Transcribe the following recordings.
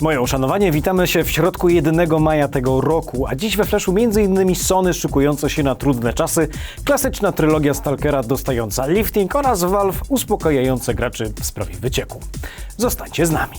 Moje uszanowanie, witamy się w środku jedynego maja tego roku, a dziś we Flashu m.in. Sony szykujące się na trudne czasy, klasyczna trylogia Stalkera dostająca lifting oraz Valve uspokajające graczy w sprawie wycieku. Zostańcie z nami.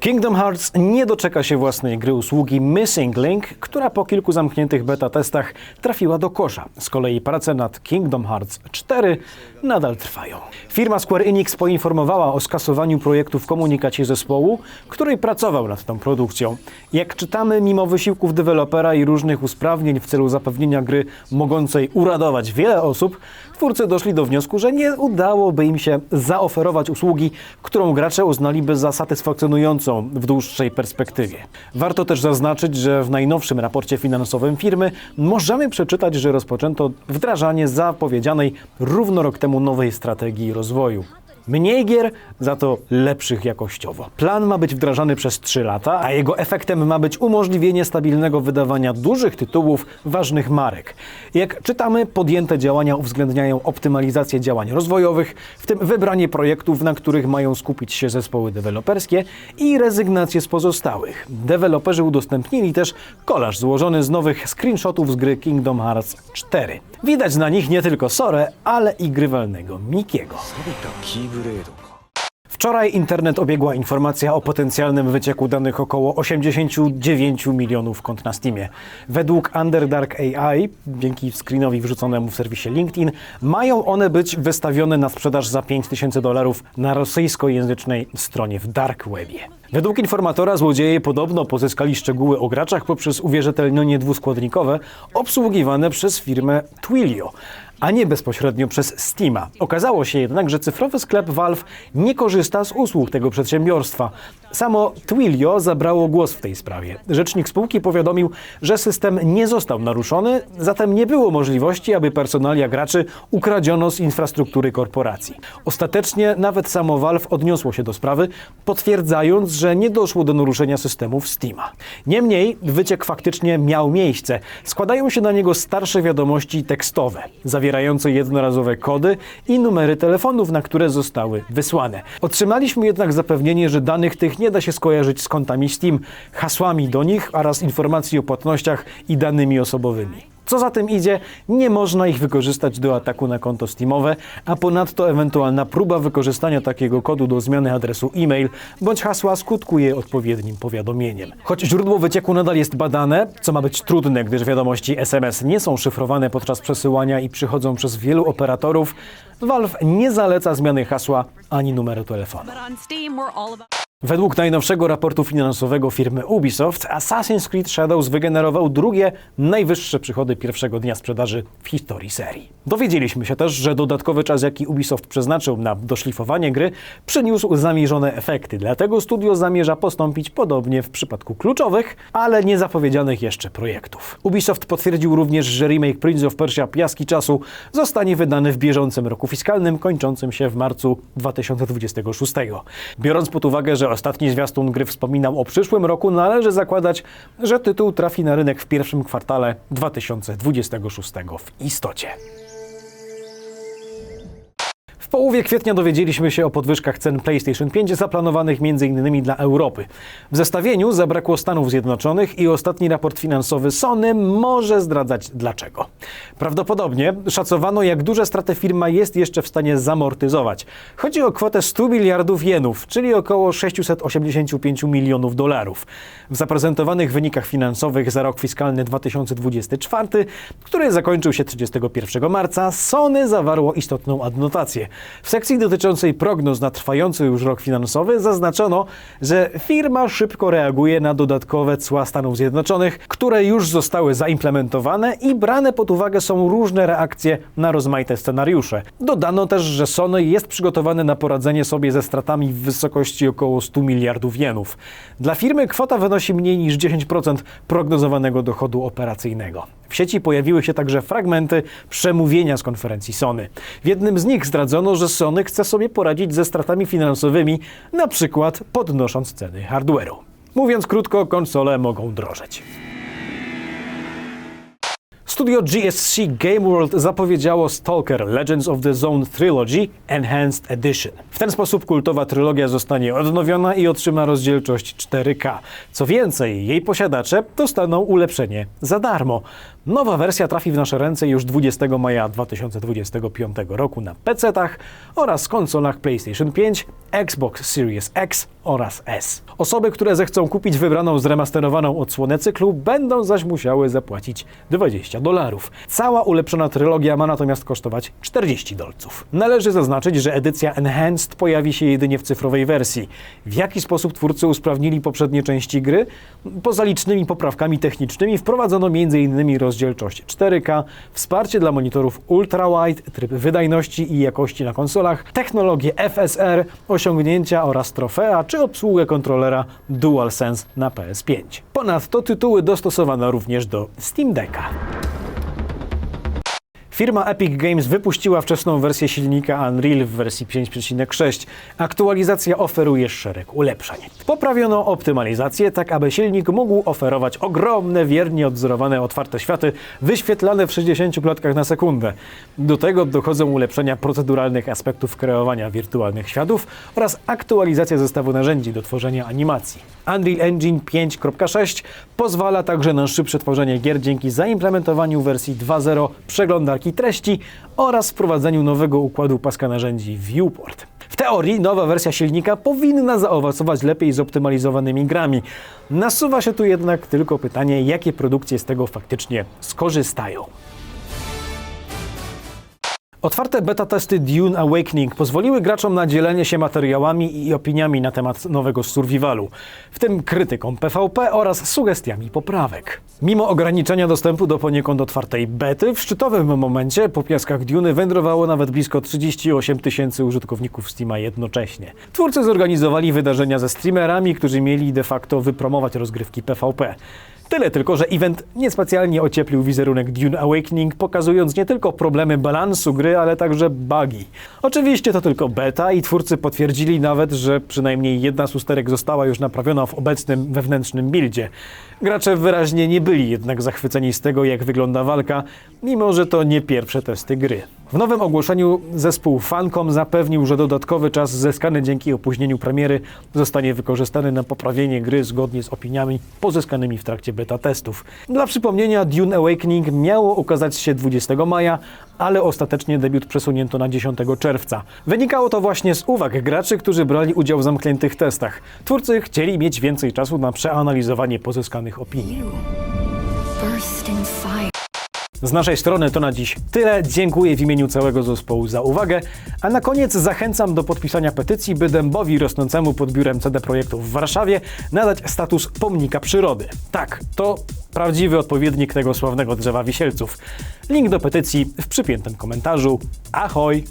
Kingdom Hearts nie doczeka się własnej gry usługi Missing Link, która po kilku zamkniętych beta testach trafiła do kosza. Z kolei prace nad Kingdom Hearts 4 nadal trwają. Firma Square Enix poinformowała o skasowaniu projektu w komunikacie zespołu, który pracował nad tą produkcją. Jak czytamy, mimo wysiłków dewelopera i różnych usprawnień w celu zapewnienia gry mogącej uradować wiele osób, twórcy doszli do wniosku, że nie udałoby im się zaoferować usługi, którą gracze uznaliby za satysfakcjonującą w dłuższej perspektywie. Warto też zaznaczyć, że w najnowszym raporcie finansowym firmy możemy przeczytać, że rozpoczęto wdrażanie zapowiedzianej równo rok temu nowej strategii rozwoju. Mniej gier, za to lepszych jakościowo. Plan ma być wdrażany przez 3 lata, a jego efektem ma być umożliwienie stabilnego wydawania dużych tytułów ważnych marek. Jak czytamy, podjęte działania uwzględniają optymalizację działań rozwojowych, w tym wybranie projektów, na których mają skupić się zespoły deweloperskie i rezygnację z pozostałych. Deweloperzy udostępnili też kolaż złożony z nowych screenshotów z gry Kingdom Hearts 4. Widać na nich nie tylko Sorę, ale i grywalnego Mikiego. Wczoraj internet obiegła informacja o potencjalnym wycieku danych około 89 milionów kont na Steamie. Według Underdark AI, dzięki screenowi wrzuconemu w serwisie LinkedIn, mają one być wystawione na sprzedaż za 5000 dolarów na rosyjskojęzycznej stronie w dark webie. Według informatora złodzieje podobno pozyskali szczegóły o graczach poprzez uwierzytelnienie dwuskładnikowe obsługiwane przez firmę Twilio a nie bezpośrednio przez Steama. Okazało się jednak, że cyfrowy sklep Valve nie korzysta z usług tego przedsiębiorstwa. Samo Twilio zabrało głos w tej sprawie. Rzecznik spółki powiadomił, że system nie został naruszony, zatem nie było możliwości, aby personalia graczy ukradziono z infrastruktury korporacji. Ostatecznie nawet samo Valve odniosło się do sprawy, potwierdzając, że nie doszło do naruszenia systemów Steama. Niemniej wyciek faktycznie miał miejsce. Składają się na niego starsze wiadomości tekstowe, zawierające jednorazowe kody i numery telefonów, na które zostały wysłane. Otrzymaliśmy jednak zapewnienie, że danych tych nie da się skojarzyć z kontami Steam, hasłami do nich oraz informacji o płatnościach i danymi osobowymi. Co za tym idzie, nie można ich wykorzystać do ataku na konto Steamowe, a ponadto ewentualna próba wykorzystania takiego kodu do zmiany adresu e-mail bądź hasła skutkuje odpowiednim powiadomieniem. Choć źródło wycieku nadal jest badane, co ma być trudne, gdyż wiadomości SMS nie są szyfrowane podczas przesyłania i przychodzą przez wielu operatorów, Valve nie zaleca zmiany hasła ani numeru telefonu. Według najnowszego raportu finansowego firmy Ubisoft, Assassin's Creed Shadows wygenerował drugie najwyższe przychody pierwszego dnia sprzedaży w historii serii. Dowiedzieliśmy się też, że dodatkowy czas, jaki Ubisoft przeznaczył na doszlifowanie gry, przyniósł zamierzone efekty. Dlatego studio zamierza postąpić podobnie w przypadku kluczowych, ale niezapowiedzianych jeszcze projektów. Ubisoft potwierdził również, że remake Prince of Persia Piaski Czasu zostanie wydany w bieżącym roku fiskalnym, kończącym się w marcu 2026. Biorąc pod uwagę, że ostatni zwiastun gry wspominał o przyszłym roku, należy zakładać, że tytuł trafi na rynek w pierwszym kwartale 2026 w istocie. W połowie kwietnia dowiedzieliśmy się o podwyżkach cen PlayStation 5 zaplanowanych m.in. dla Europy. W zestawieniu zabrakło Stanów Zjednoczonych i ostatni raport finansowy Sony może zdradzać dlaczego. Prawdopodobnie szacowano, jak duże straty firma jest jeszcze w stanie zamortyzować. Chodzi o kwotę 100 miliardów jenów, czyli około 685 milionów dolarów. W zaprezentowanych wynikach finansowych za rok fiskalny 2024, który zakończył się 31 marca, Sony zawarło istotną adnotację. W sekcji dotyczącej prognoz na trwający już rok finansowy zaznaczono, że firma szybko reaguje na dodatkowe cła Stanów Zjednoczonych, które już zostały zaimplementowane i brane pod uwagę są różne reakcje na rozmaite scenariusze. Dodano też, że Sony jest przygotowany na poradzenie sobie ze stratami w wysokości około 100 miliardów jenów. Dla firmy kwota wynosi mniej niż 10% prognozowanego dochodu operacyjnego. W sieci pojawiły się także fragmenty przemówienia z konferencji Sony. W jednym z nich zdradzono, że Sony chce sobie poradzić ze stratami finansowymi, na przykład podnosząc ceny hardware'u. Mówiąc krótko, konsole mogą drożeć. Studio GSC Game World zapowiedziało Stalker Legends of the Zone Trilogy Enhanced Edition. W ten sposób kultowa trylogia zostanie odnowiona i otrzyma rozdzielczość 4K. Co więcej, jej posiadacze dostaną ulepszenie za darmo. Nowa wersja trafi w nasze ręce już 20 maja 2025 roku na PC-tach oraz konsolach PlayStation 5, Xbox Series X oraz S. Osoby, które zechcą kupić wybraną zremasterowaną odsłonę cyklu, będą zaś musiały zapłacić 20 dolarów. Cała ulepszona trylogia ma natomiast kosztować 40 dolców. Należy zaznaczyć, że edycja Enhanced pojawi się jedynie w cyfrowej wersji. W jaki sposób twórcy usprawnili poprzednie części gry? Poza licznymi poprawkami technicznymi wprowadzono m.in. rozdzielczość 4K, wsparcie dla monitorów ultrawide, tryb wydajności i jakości na konsolach, technologię FSR, osiągnięcia oraz trofea, czy obsługę kontrolera DualSense na PS5. Ponadto tytuły dostosowano również do Steam Decka. Firma Epic Games wypuściła wczesną wersję silnika Unreal w wersji 5.6. Aktualizacja oferuje szereg ulepszeń. Poprawiono optymalizację, tak aby silnik mógł oferować ogromne, wiernie odzorowane otwarte światy, wyświetlane w 60 klatkach na sekundę. Do tego dochodzą ulepszenia proceduralnych aspektów kreowania wirtualnych światów oraz aktualizacja zestawu narzędzi do tworzenia animacji. Unreal Engine 5.6 pozwala także na szybsze tworzenie gier dzięki zaimplementowaniu wersji 2.0 przeglądarki treści oraz wprowadzeniu nowego układu paska narzędzi Viewport. W teorii nowa wersja silnika powinna zaowocować lepiej zoptymalizowanymi grami. Nasuwa się tu jednak tylko pytanie, jakie produkcje z tego faktycznie skorzystają. Otwarte beta testy Dune Awakening pozwoliły graczom na dzielenie się materiałami i opiniami na temat nowego survivalu, w tym krytyką PvP oraz sugestiami poprawek. Mimo ograniczenia dostępu do poniekąd otwartej bety, w szczytowym momencie po piaskach Duny wędrowało nawet blisko 38 tysięcy użytkowników Steama jednocześnie. Twórcy zorganizowali wydarzenia ze streamerami, którzy mieli de facto wypromować rozgrywki PvP. Tyle tylko, że event niespecjalnie ocieplił wizerunek Dune Awakening, pokazując nie tylko problemy balansu gry, ale także bugi. Oczywiście to tylko beta i twórcy potwierdzili nawet, że przynajmniej jedna z usterek została już naprawiona w obecnym wewnętrznym buildzie. Gracze wyraźnie nie byli jednak zachwyceni z tego, jak wygląda walka, mimo że to nie pierwsze testy gry. W nowym ogłoszeniu zespół Fancom zapewnił, że dodatkowy czas zyskany dzięki opóźnieniu premiery zostanie wykorzystany na poprawienie gry zgodnie z opiniami pozyskanymi w trakcie beta testów. Dla przypomnienia, Dune Awakening miało ukazać się 20 maja, ale ostatecznie debiut przesunięto na 10 czerwca. Wynikało to właśnie z uwag graczy, którzy brali udział w zamkniętych testach. Twórcy chcieli mieć więcej czasu na przeanalizowanie pozyskanych opinii. Z naszej strony to na dziś tyle. Dziękuję w imieniu całego zespołu za uwagę. A na koniec zachęcam do podpisania petycji, by dębowi rosnącemu pod biurem CD Projektu w Warszawie nadać status pomnika przyrody. Tak, to prawdziwy odpowiednik tego sławnego drzewa wisielców. Link do petycji w przypiętym komentarzu. Ahoj!